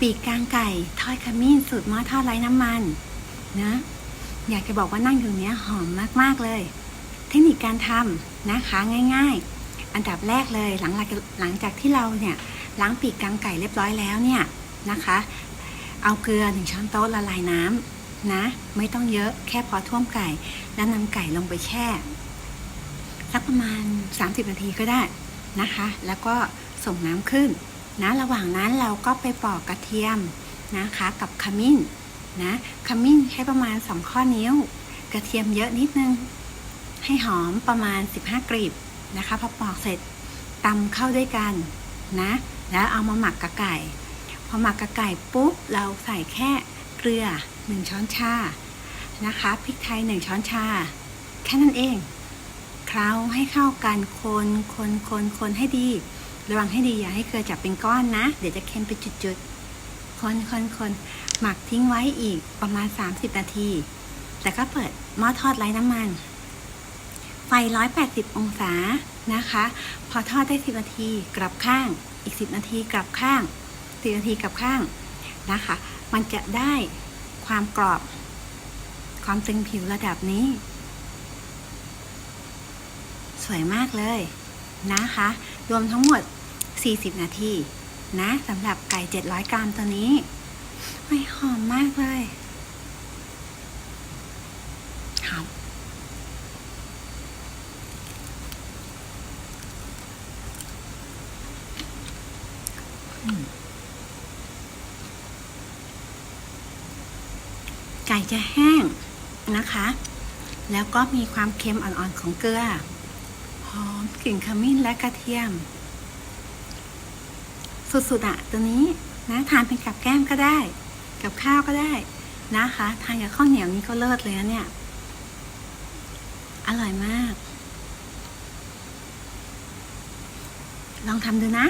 ปีกกลางไก่ ทอดขมิ้นสูตรหม้อทอดไร้น้ำมันนะ อยากจะบอกว่านั่งอยู่เนี้ยหอมมากๆเลย เทคนิคการทำนะคะง่าย ๆ อันดับแรกเลยหลังหลังจากที่เราเนี่ยล้างปีกกลางไก่เรียบร้อยแล้วเนี่ยนะคะ เอาเกลือหนึ่งช้อนโต๊ะละลายน้ำนะ ไม่ต้องเยอะแค่พอท่วมไก่ แล้วนำไก่ลงไปแช่สักประมาณ 30 นาทีก็ได้นะคะ แล้วก็ส่งน้ำขึ้น นะระหว่างนั้นเราก็ไปปอกกระเทียมนะคะกับขมิ้นนะขมิ้นใช้ประมาณ 2 ข้อนิ้ว กระเทียมเยอะนิดนึง ให้หอมประมาณ 15กลีบนะคะพอปอกเสร็จตำเข้าด้วยกันนะแล้วเอามาหมักกับไก่ พอหมักกับไก่ปุ๊บเราใส่แค่เกลือ 1 ช้อนชานะคะพริกไทย 1 ช้อนชา แค่นั้นเองเคล้าให้เข้ากันคนคนคนคนให้ดี ระวังให้ดีอย่าให้เกลือจับเป็นก้อนนะ เดี๋ยวจะเค็มไปจุดๆ คนคนคนหมักทิ้งไว้อีกประมาณ 30 นาที แต่ก็เปิดหม้อทอดไร้น้ำมัน ไฟ 180 องศานะคะ พอทอดได้ 10 นาที กลับข้าง อีก 10 นาทีกลับข้าง 10 นาทีกลับข้างนะคะ มันจะได้ความกรอบ ความตึงผิวระดับนี้ สวยมากเลยนะคะ รวมทั้งหมด 40 นาทีนะสำหรับไก่ 700 กรัมตัวนี้ไม่หอมมากเลยหอมไก่จะแห้งนะคะ แล้วก็มีความเค็มอ่อนๆของเกลือ หอมกลิ่นขมิ้นและกระเทียม สุดๆอะตัวนี้นะทานเป็นกับแก้มก็ได้ กับข้าวก็ได้นะคะ ทานกับข้าวเหนียวนี่ก็เลิศเลยนะเนี่ย อร่อยมาก ลองทำดูนะ